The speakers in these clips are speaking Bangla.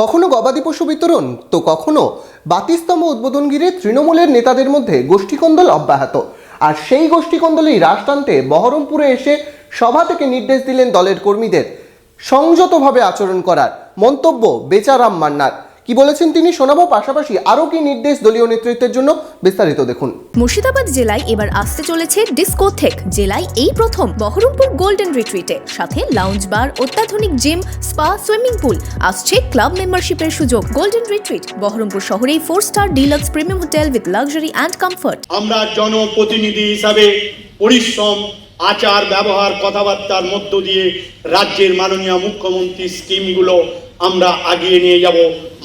কখনো গবাদি পশু বিতরণ, তো কখনো বাতিস্তম উদ্বোধন ঘিরে তৃণমূলের নেতাদের মধ্যে গোষ্ঠীকন্দল অব্যাহত। আর সেই গোষ্ঠীকন্দলেই রাশ টানতে বহরমপুরে এসে সভা থেকে নির্দেশ দিলেন দলের কর্মীদের। সংযতভাবে আচরণ করার মন্তব্য বেচারাম মান্নার। কি বলেছেন তিনি? শোনাবো। পাশাপাশি আরও কি নির্দেশ দলীয় নেতৃত্বের জন্য বিস্তারিত দেখুন। মুর্শিদাবাদ জেলায় এবার আসতে চলেছে ডিস্কোথেক জেলায় এই প্রথম বহরমপুর গোল্ডেন রিট্রিটে। সাথে লাউঞ্জ বার অত্যাধুনিক জিম স্পা সুইমিং পুল। আসছে ক্লাব মেম্বারশিপের সুযোগ। গোল্ডেন রিট্রিট বহরমপুর শহরেই four star deluxe premium hotel with luxury and comfort আমরা জনপ্রতিনিধি হিসাবে পরিশ্রম আচার ব্যবহার কথাবার্তার মধ্য দিয়ে রাজ্যের মাননীয় মুখ্যমন্ত্রী স্কিমগুলো আমরা আগিয়ে নিয়ে যাব।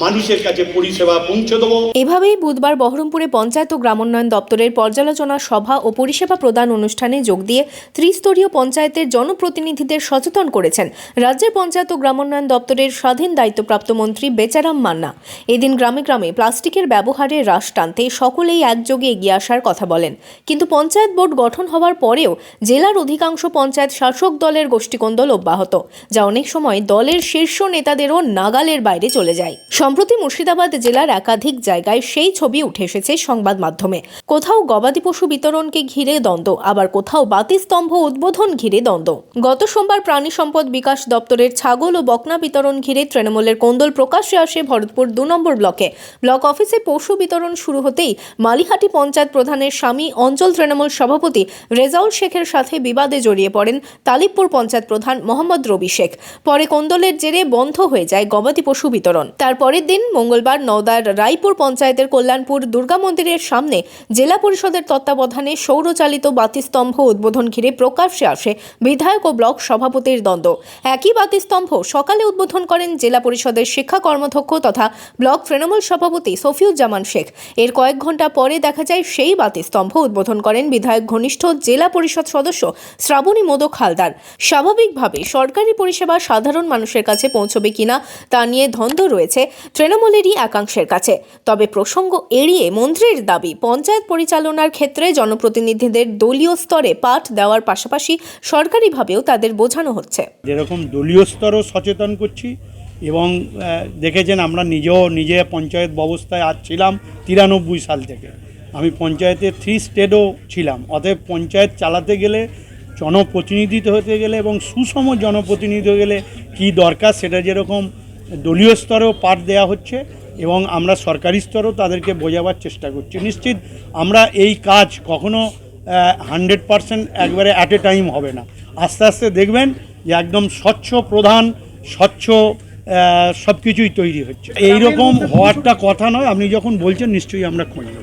মানুষের কাছে পরিষেবা পৌঁছে দেবো। এভাবেই বুধবার বহরমপুরে পঞ্চায়েত ও গ্রামোন্নয়ন দপ্তরের পর্যালোচনা সভা ও পরিষেবা প্রদান অনুষ্ঠানে যোগ দিয়ে ত্রিস্তরীয় পঞ্চায়েতের জনপ্রতিনিধিদের সচেতন করেছেন রাজ্যের পঞ্চায়েত ও গ্রামোন্নয়ন দপ্তরের স্বাধীন দায়িত্বপ্রাপ্ত মন্ত্রী বেচারাম মান্না। এদিন গ্রামে গ্রামে প্লাস্টিকের ব্যবহারে হ্রাস টানতে সকলেই একযোগে এগিয়ে আসার কথা বলেন। কিন্তু পঞ্চায়েত বোর্ড গঠন হওয়ার পরেও জেলার অধিকাংশ পঞ্চায়েত শাসক দলের গোষ্ঠীকন্দল অব্যাহত, যা অনেক সময় দলের শীর্ষ নেতাদেরও নাগালের বাইরে চলে যায়। সম্প্রতি মুর্শিদাবাদ জেলার একাধিক জায়গায় সেই ছবি উঠে এসেছে সংবাদ মাধ্যমে। কোথাও গবাদি পশু বিতরণকে ঘিরে দ্বন্দ্ব, আবার কোথাও বাতিস্তম্ভ উদ্বোধন ঘিরে দ্বন্দ্ব। গত সোমবার প্রাণী সম্পদ বিকাশ দপ্তরের ছাগল ও বকনা বিতরণ ঘিরে তৃণমূলের কোন্দল প্রকাশ্যে আসে ভরতপুর দু নম্বর ব্লকে। ব্লক অফিসে পশু বিতরণ শুরু হতেই মালিহাটি পঞ্চায়েত প্রধানের স্বামী অঞ্চল তৃণমূল সভাপতি রেজাউল শেখের সাথে বিবাদে জড়িয়ে পড়েন তালিবপুর পঞ্চায়েত প্রধান মোহাম্মদ রবি শেখ। পরে কোন্দলের জেরে বন্ধ হয়ে যায়। গবাদি পশু বিতরণ। তার পরের দিন মঙ্গলবার নওদার রায়পুর পঞ্চায়েতের কল্যাণপুর দুর্গা মন্দিরের সামনে জেলা পরিষদের তত্ত্বাবধানে সৌরচালিত বাতিস্তম্ভ উদ্বোধন ঘিরে প্রকাশ্যে আসে বিধায়ক ও ব্লক সভাপতির দ্বন্দ্ব। একই বাতিস্তম্ভ সকালে উদ্বোধন করেন জেলা পরিষদের শিক্ষা কর্মধ্যক্ষ তথা ব্লক তৃণমূল সভাপতি সফিউজ্জামান শেখ। এর কয়েক ঘণ্টা পরে দেখা যায় সেই বাতিস্তম্ভ উদ্বোধন করেন বিধায়ক ঘনিষ্ঠ জেলা পরিষদ সদস্য শ্রাবণী মোদক হালদার। স্বাভাবিকভাবে সরকারি পরিষেবা সাধারণ মানুষের কাছে পৌঁছবে কিনা তা নিয়ে ধন্দ রয়েছে তৃণমূলেরই একাংশের কাছে। তবে প্রসঙ্গ এড়িয়ে মন্ত্রীর দাবি, পঞ্চায়েত পরিচালনার ক্ষেত্রে জনপ্রতিনিধিদের দলীয় স্তরে পাঠ দেওয়ার পাশাপাশি সরকারিভাবেও তাদের বোঝানো হচ্ছে। যেরকম দলীয় স্তরও সচেতন করছি এবং দেখেছেন আমরা নিজেও নিজে পঞ্চায়েত ব্যবস্থায় আজ ছিলাম তিরানব্বই সাল থেকে। আমি পঞ্চায়েতের থ্রি স্টেটও ছিলাম। অতএব পঞ্চায়েত চালাতে গেলে জনপ্রতিনিধিত্ব হতে গেলে এবং সুষম জনপ্রতিনিধি হতে গেলে কী দরকার সেটা যেরকম দলীয় স্তরেও পাঠ দেওয়া হচ্ছে এবং আমরা সরকারি স্তরেও তাদেরকে বোঝাবার চেষ্টা করছি। নিশ্চিত আমরা এই কাজ কখনো হান্ড্রেড পারসেন্ট একবারে অ্যাট এ টাইম হবে না। আস্তে আস্তে দেখবেন যে একদম স্বচ্ছ প্রধান, স্বচ্ছ সব কিছুই তৈরি হচ্ছে। এইরকম হওয়ারটা কথা নয়। আপনি যখন বলছেন, নিশ্চয়ই আমরা খোঁজ নেব